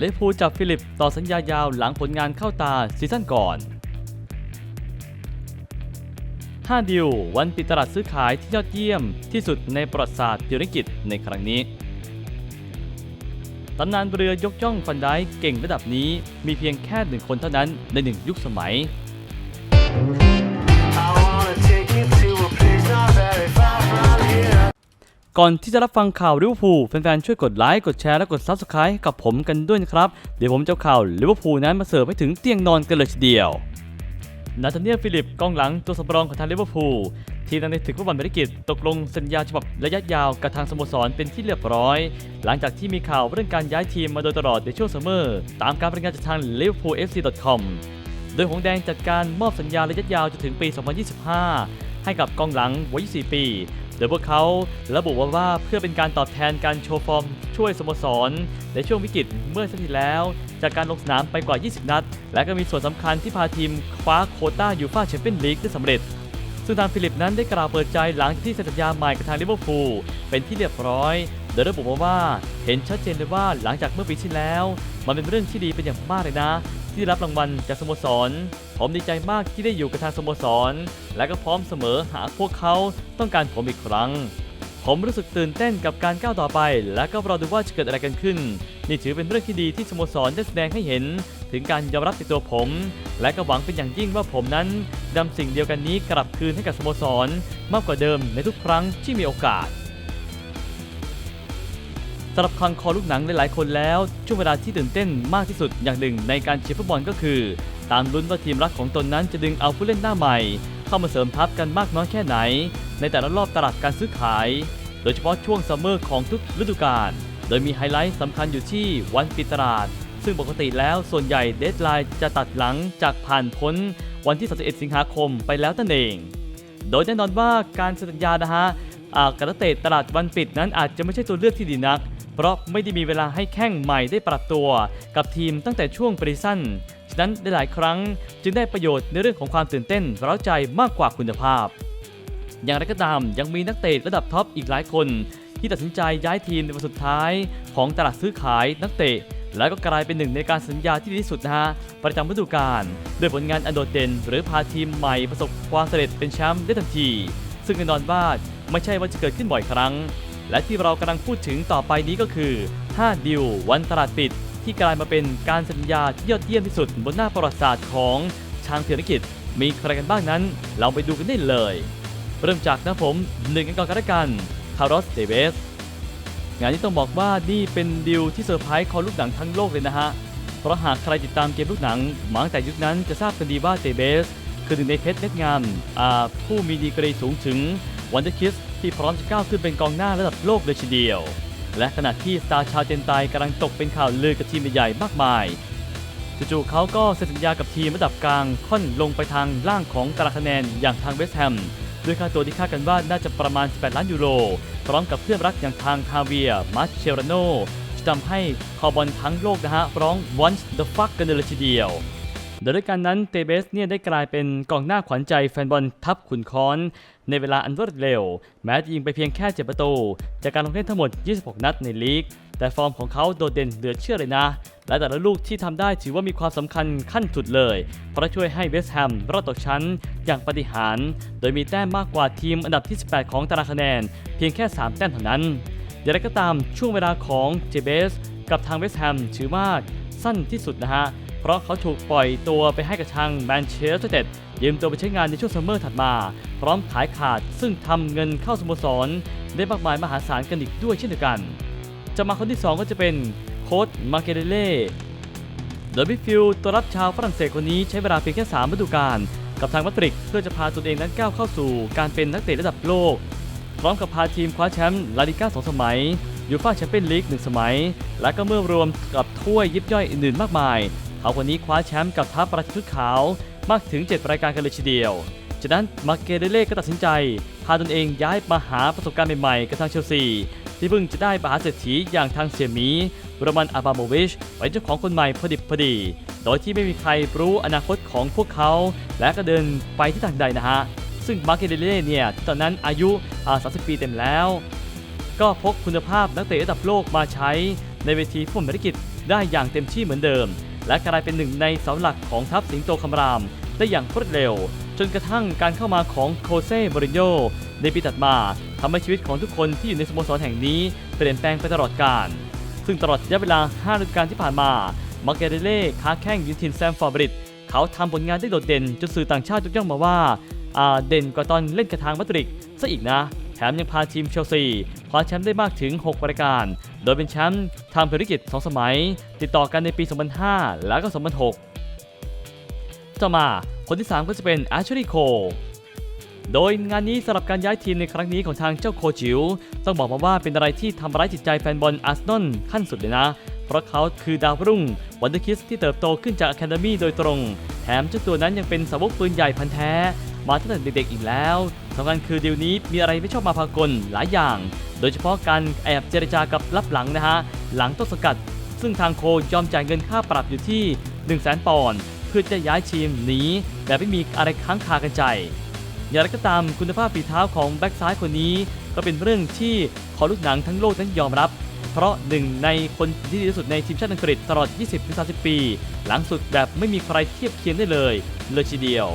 ลิเวอร์พูลจับฟิลิปต่อสัญญายาวหลังผลงานเข้าตาซีซั่นก่อน 5 ดิว วันปิดตลาดซื้อขายที่ยอดเยี่ยมที่สุดในประวัติศาสตร์ธุรกิจในครั้งนี้ตำนานเรือยกย่องฟันได้เก่งระดับนี้มีเพียงแค่หนึ่งคนเท่านั้นในหนึ่งยุคสมัย ก่อนที่จะรับฟังข่าวลิเวอร์พูลแฟนๆช่วยกดไลค์กดแชร์และกด Subscribe กับผมกันด้วยนะครับ เดี๋ยวผมจะข่าวลิเวอร์พูลนั้นมาเสิร์ฟให้ถึงเตียงนอนกันเลยทีเดียวนาธานเนียลฟิลิปกองหลังตัวสำรองของทางลิเวอร์พูลทีมนักเตะถึงฟุตบอลบริกิจตกลงสัญญาฉบับระยะยาวกับทางสโมสรเป็นที่เรียบร้อย หลังจากที่มีข่าวเรื่องการย้ายทีมมาโดยตลอดในช่วงซัมเมอร์ตามการรายงานจากทาง liverpoolfc.com โดยหงแดงจัดการมอบสัญญาระยะยาวจนถึงปี 2025 ให้กับกองหลังวัย 24 ปี โดยพวกเขาระบุว่าว่าเพื่อเป็นการตอบแทนการโชว์ฟอร์มช่วยสโมสร ในช่วงวิกฤตเมื่อสัปดาห์ที่แล้ว จากการลงสนามไปกว่า 20 นัด และก็มีส่วนสำคัญที่พาทีมคว้าโคต้ายูฟ่าแชมเปี้ยนลีกได้สำเร็จ ซึ่งทางฟิลิปนั้นได้กล่าวเปิดใจหลังที่เซ็นสัญญาใหม่กับทางลิเวอร์พูลเป็นที่เรียบร้อยโดยระบุมาว่าเห็นชัดเจนเลยว่าหลังจากเมื่อปีที่แล้ว มันเป็นเรื่องที่ดีเป็นอย่างมากเลยนะ ที่ได้รับรางวัลจากสโมสร ผมดีใจมากที่ได้อยู่กับทางสโมสร และก็พร้อมเสมอหากพวกเขาต้องการผมอีกครั้ง ผมรู้สึกตื่นเต้นกับการก้าวต่อไป และก็รอดูว่าจะเกิดอะไรกันขึ้น นี่ถือเป็นเรื่องที่ดีที่สโมสรได้แสดงให้เห็น ถึงการยอมรับในตัวผม และก็หวังเป็นอย่างยิ่งว่าผมนั้นนำสิ่งเดียวกันนี้กลับคืนให้กับสโมสร มากกว่าเดิมในทุกครั้งที่มีโอกาส สำหรับคลังคอลูกหนังหลายๆคนแล้ว ช่วงเวลาที่ตื่นเต้นมากที่สุดอย่างหนึ่งในการเชียร์ฟุตบอลก็คือ ตามลุ้นว่าทีมรักของตนนั้นจะดึงเอาผู้เล่นหน้าใหม่ เข้ามาเสริมทัพกันมากน้อยแค่ไหน ในแต่ละรอบตลาดการซื้อขาย โดยเฉพาะช่วงซัมเมอร์ของทุกฤดูกาลโดยมีไฮไลท์สำคัญอยู่ที่วันปิดตลาด ซึ่งปกติแล้วส่วนใหญ่เดดไลน์จะตัดหลังจากผ่านพ้นวันที่ 31 สิงหาคมไปแล้วนั่นเอง โดยแน่นอนว่าการเซ็นสัญญานะฮะอ่ากรเตะตลาดวันปิดนั้นอาจจะไม่ใช่ตัวเลือกที่ดีนัก เพราะไม่ได้มีเวลาให้แข้งใหม่ได้ปรับตัว กับทีมตั้งแต่ช่วงปรีสั้นฉะนั้นได้หลายครั้งจึงได้ประโยชน์ในเรื่องของความตื่นเต้นเร้าใจมากกว่าคุณภาพ อย่างไรก็ตามยังมีนักเตะระดับท็อปอีกหลายคน ที่ตัดสินใจย้ายทีมในวันสุดท้าย ของตลาดซื้อขายนักเตะและก็กลายเป็นหนึ่งในการสัญญาที่ดีที่สุดนะฮะประจำฤดูกาลด้วยผลงานอันโดดเด่น หรือพาทีมใหม่ประสบความสำเร็จเป็นแชมป์ได้ทันที ซึ่งแน่นอนว่าไม่ใช่ว่าจะเกิดขึ้นบ่อยครั้ง และที่เรากำลังพูดถึงต่อไปนี้ก็คือ 5 ดิววันตลาดปิด ที่กลายมาเป็นการสัญญาที่ยอดเยี่ยมที่สุดบนหน้าประวัติศาสตร์ของทางธุรกิจ มีใครกันบ้างนั้น เราไปดูกันได้เลย เริ่มจากนะผมหนึ่งกันก่อนกันละกันคาร์ลอสเดเวสงานนี้ต้องบอกว่านี่เป็นดิวที่เซอร์ไพรส์คอลูกหนังทั้งโลกเลยนะฮะ เพราะหากใครติดตามเกมลูกหนังมาตั้งแต่ยุคนั้นจะทราบกันดีว่าเดเบสคือหนึ่งในเพชรเม็ดงามผู้มีดีกรีสูงถึงวันเดอร์คิส ที่พร้อมจะก้าวขึ้นเป็นกองหน้าระดับโลกเลยทีเดียว และขณะที่สตาร์ชาวเจนไตกำลังตกเป็นข่าวลือกับทีมใหญ่ๆมากมายจู่ๆเขาก็เซ็นสัญญากับทีมระดับกลางค่อนลงไปทางล่างของตารางคะแนนอย่างทางเวสต์แฮมด้วยค่าตัวที่คาดกันว่าน่าจะประมาณ 18 ล้านยูโร พร้อมกับเพื่อนรักอย่างทางคาเวียมาเชลรโนจะทำให้คอบอลทั้งโลกนะฮะร้อง once the fuck กันเลยทีเดียวโดยด้วยการนั้นเตเบสเนี่ยได้กลายเป็นกองหน้าขวัญใจแฟนบอลทัพขุนค้อน ในเวลาอันรวดเร็ว แม้จะยิงไปเพียงแค่7ประตู จากการลงเล่นทั้งหมด 26 นัดในลีก แต่ฟอร์มของเขาโดดเด่นเหลือเชื่อเลยนะ และแต่ละลูกที่ทำได้ถือว่ามีความสำคัญขั้นสุดเลย เพราะช่วยให้เวสต์แฮมรอดตกชั้นอย่างปฏิหาร โดยมีแต้มมากกว่าทีมอันดับที่ 18 ของตารางคะแนน เพียงแค่ 3 แต้มเท่านั้นอย่างไรก็ตามช่วงเวลาของเจเบสกับทางเวสต์แฮมถือว่าสั้นที่สุดนะฮะ เพราะเขาถูกปล่อยตัวไปให้กับทางแมนเชสเตอร์เต็ดยืมตัวไปใช้งานในช่วงซัมเมอร์ถัดมา พร้อมขายขาดซึ่งทำเงินเข้าสโมสร ได้มากมายมหาศาลกันอีกด้วยเช่นเดียวกัน จะมาคนที่ 2 ก็จะเป็นโค้ชมาเกเดเล่โดยมิฟิลตัวรับชาวฝรั่งเศสคนนี้ใช้เวลาเพียงแค่3ฤดูกาลกับทางมาดริดเพื่อจะพาตนเองนั้นก้าวเข้าสู่การเป็นนักเตะระดับโลก พร้อมกับพาทีมคว้าแชมป์ลาลิก้าสองสมัยยูฟ่าแชมเปี้ยนลีกหนึ่งสมัย และก็เมื่อรวมกับถ้วยยิบย่อยอื่นๆมากมาย เขาคนนี้คว้าแชมป์กับทัพประชุดขาวมากถึง 7 รายการกันเลยทีเดียว จากนั้นมาเกเดเล่ก็ตัดสินใจ พาตนเองย้ายมาหาประสบการณ์ใหม่ๆกับทางเชลซี ที่เพิ่งจะได้มหาเศรษฐีอย่างทางเสียมีโรมันอาบาโมวิชเป็นเจ้าของคนใหม่พอดิบพอดี โดยที่ไม่มีใครรู้อนาคตของพวกเขา และก็เดินไปที่ทางใดนะฮะ ซึ่งมาเกเดเล่เนี่ยตอนนั้นอายุ30 ปีเต็มแล้ว ก็พกคุณภาพนักเตะระดับโลกมาใช้ในเวทีฟุตบอลธุรกิจได้อย่างเต็มที่เหมือนเดิม และกลายเป็นหนึ่งในเสาหลักของทัพสิงโตคำราม ได้อย่างรวดเร็ว จนกระทั่งการเข้ามาของโคเซ่บริโยในปีถัดมาทำให้ชีวิตของทุกคนที่อยู่ในสโมสรแห่งนี้เปลี่ยนแปลงไปตลอดกาลซึ่งตลอดระยะเวลา5ฤดูกาลที่ผ่านมามาเกเรเล่ค้าแข้งยูทีมแซมฟอร์บริดเขาทำผลงานได้โดดเด่นจนสื่อต่างชาติยกย่องมาว่าอาเด่นกว่าตอนเล่นกระทางมาดริดซะอีกนะ แถมยังพาทีมเชลซีคว้าแชมป์ได้มากถึง 6 รายการ โดยเป็นแชมป์ทางภารกิจ2สมัย ติดต่อกันในปี 2005 และก็ 2006 ต่อมาคนที่ 3 ก็จะเป็นแอชลีย์โคโดยงานนี้สำหรับการย้ายทีมในครั้งนี้ของทางเจ้าโคจิว ต้องบอกมาว่าเป็นอะไรที่ทำร้ายจิตใจแฟนบอลอาร์เซนอลขั้นสุดเลยนะ เพราะเขาคือดาวรุ่งวันเดอร์คิสที่เติบโตขึ้นจากอะคาเดมี่โดยตรง แถมเจ้าตัวนั้นยังเป็นสาวกปืนใหญ่พันแท้ มาตั้งแต่เด็กๆอีกแล้วสำคัญคือเดีลนี้มีอะไรไม่ชอบมาพากลหลายอย่าง โดยเฉพาะการแอบเจรจากับลับหลังนะฮะ หลังต้นสกัด ซึ่งทางโคยอมจ่ายเงินค่าปรับอยู่ที่ 1 0 0 0 0แปอนด์เพื่อจะย้ายทีมหนีแบบไม่มีอะไรค้างคากันใจ อย่างไรก็ตามคุณภาพฝีเท้าของแบ็กซ้ายคนนี้ ก็เป็นเรื่องที่ขอลูกหนังทั้งโลกนั้นยอมรับ เพราะหนึ่งในคนที่ดีที่สุดในทีมชาติอังกฤษตลอด 20-30 ปี หลังสุดแบบไม่มีใครเทียบเคียงได้เลย เลยทีเดียว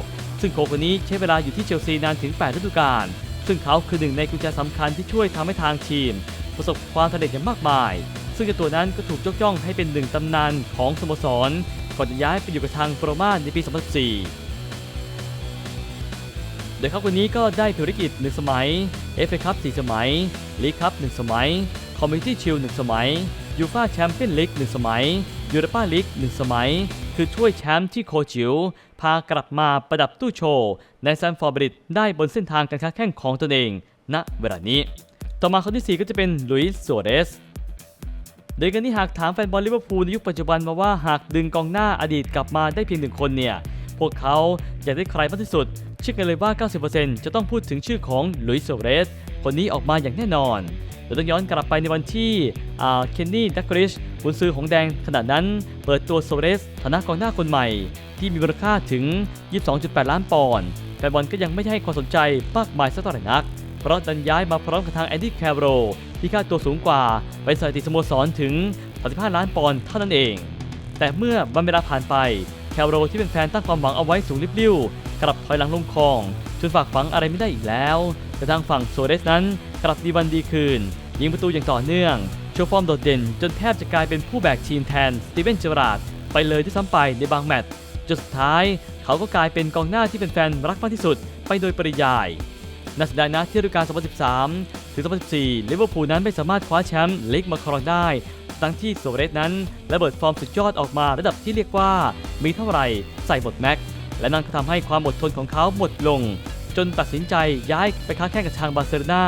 ซึ่งโคคนนี้ใช้เวลาอยู่ที่เชลซีนานถึง 8 ฤดูกาล ซึ่งเขาคือหนึ่งในกุญแจสำคัญที่ช่วยทำให้ทางทีม ประสบความสำเร็จอย่างมากมาย ซึ่งเจ้าตัวนั้นก็ถูกยกย่องให้เป็นหนึ่งตำนานของสโมสร ก่อนจะย้ายไปอยู่กับทางโปรมาในปี 2014โดยเขาคนนี้ก็ได้ธุรกิจ 1 สมัย FA คัพ4สมัย ลีกคัพ1สมัย คอมมิ n ตี้ชิล1สมัยยูฟาแชมเปี้ยนลีก1สมัยยูโรปาลีก1สมัย คือถ้วยแชมป์ที่โคจิว พากลับมาประดับตู้โชว์ในแซมฟอร์บริดได้บนเส้นทางการค้าแข่งของตนเอง ณเวลานี้ ต่อมาคนที่ 4 ก็จะเป็นลุยส์โซเรสโดยกันที่หากถามแฟนบอลลิเวอร์พูลในยุคปัจจุบันมาว่าหากดึงกองหน้าอดีตกลับมาได้เพียงหนึ่งคนเนี่ย พวกเขาอยากได้ใครมากที่สุด เชื่อกันเลยว่า 90%จะต้องพูดถึงชื่อของลุยส์โซเรส คนนี้ออกมาอย่างแน่นอน เราต้องย้อนกลับไปในวันที่เคนนี่ดักริชบุญซื้อของแดงขนาดนั้นเปิดตัวโซเรสฐานะกองหน้าคนใหม่ ที่มีมูลค่าถึง 22.8 ล้านปอนด์แฟนบอลก็ยังไม่ให้ความสนใจมากมายสักเท่าไหร่นัก เพราะดันย้ายมาพร้อมกับทางแอนดี้แคโรที่ค่าตัวสูงกว่าไปสถิติสโมสรถึง 35 ล้านปอนด์เท่านั้นเอง แต่เมื่อวันเวลาผ่านไปแคโรที่เป็นแฟนตั้งความหวังเอาไว้สูงริบลิ่วกลับถอยหลังลงคลองจนฝากฝังอะไรไม่ได้อีกแล้วแต่ทางฝั่งโซเรสนั้น กลับดีวันดีคืน ยิงประตูอย่างต่อเนื่องโชว์ฟอร์มโดดเด่น จนแทบจะกลายเป็นผู้แบกทีมแทนสตีเวนเจอราร์ดไปเลยที่ซ้ำไปในบางแมตช์จนสุดท้าย เขาก็กลายเป็นกองหน้าที่เป็นแฟนรักมากที่สุดไปโดยปริยายนักสดงนะที่ฤดูกาล 2013 ถึง 2014 ลิเวอร์พูลนั้นไม่สามารถคว้าแชมป์ลีกมาครองได้ทั้งที่โซเรสนั้นระเบิดฟอร์มสุดยอดออกมาระดับที่เรียกว่า มีเท่าไหร่ใส่หมดแม็ก และนั่นก็ทำให้ความอดทนของเขาหมดลง จนตัดสินใจย้ายไปค้าแข่งกับทางบาร์เซโลนา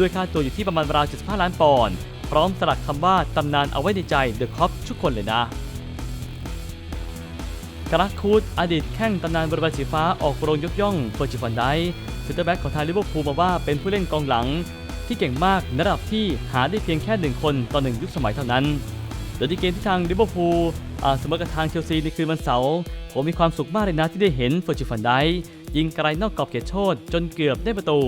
ด้วยค่าตัวอยู่ที่ประมาณราว75 ล้านปอนด์พร้อมสลักคำว่าตำนานเอาไว้ในใจเดอะคอปทุกคนเลยนะกราคูดอดีตแข้งตำนานบริบาลสีฟ้าออกโรงยกย่องเฟอร์จิฟันไดเซนเตอร์แบ็กของทางลิเวอร์พูลมาว่าเป็นผู้เล่นกองหลัง ที่เก่งมากในระดับที่หาได้เพียงแค่หนึ่งคนต่อหนึ่งยุคสมัยเท่านั้น โดยที่เกมที่ทางลิเวอร์พูลเสมอกับทางเชลซีในคืนวันเสาร์ผมมีความสุขมากเลยนะที่ได้เห็นเฟอร์จิฟันไดยิงไกลนอกกรอบเขตโทษจนเกือบได้ประตู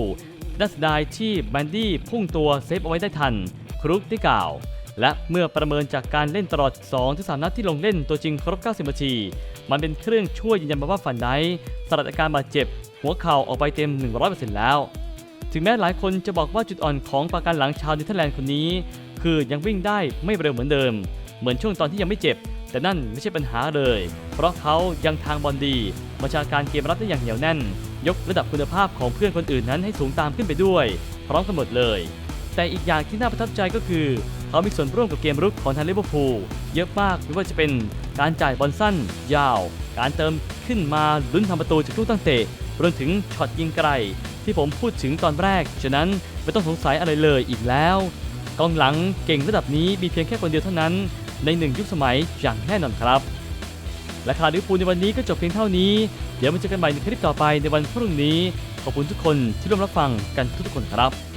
น่าเสียดายที่แบนดี้พุ่งตัวเซฟเอาไว้ได้ทัน ครุกได้กล่าว และเมื่อประเมินจากการเล่นตลอด 2-3 นัดที่ลงเล่นตัวจริงครบ 90 นาที มันเป็นเครื่องช่วยยืนยันมาว่าฟันไดสลัดอาการบาดเจ็บ หัวเข่าออกไปเต็ม 100%แล้ว ถึงแม้หลายคนจะบอกว่าจุดอ่อนของปาการหลังชาวเนเธอร์แลนด์คนนี้ คือยังวิ่งได้ไม่เร็วเหมือนเดิม เหมือนช่วงตอนที่ยังไม่เจ็บ แต่นั่นไม่ใช่ปัญหาเลย เพราะเขายังทางบอลดีบัญชาการเกมรับได้อย่างเหนียวแน่น ยกระดับคุณภาพของเพื่อนคนอื่นนั้นให้สูงตามขึ้นไปด้วย พร้อมกันหมดเลย แต่อีกอย่างที่น่าประทับใจก็คือ เขามีส่วนร่วมกับเกมรุกของทางลิเวอร์พูลเยอะมากไม่ว่าจะเป็นการจ่ายบอลสั้น ยาว การเติมขึ้นมาลุ้นทำประตูจากลูกตั้งเตะรวมถึงช็อตยิงไกล ที่ผมพูดถึงตอนแรก ฉะนั้นไม่ต้องสงสัยอะไรเลยอีกแล้วกองหลังเก่งระดับนี้มีเพียงแค่คนเดียวเท่านั้น ในหนึ่งยุคสมัยอย่างแน่นอนครับ และข่าวลิเวอร์พูลในวันนี้ก็จบเพียงเท่านี้ เดี๋ยวมาเจอกันใหม่ในคลิปต่อไปในวันพรุ่งนี้ ขอบคุณทุกคนที่ร่วมรับฟังกันทุกๆคนครับ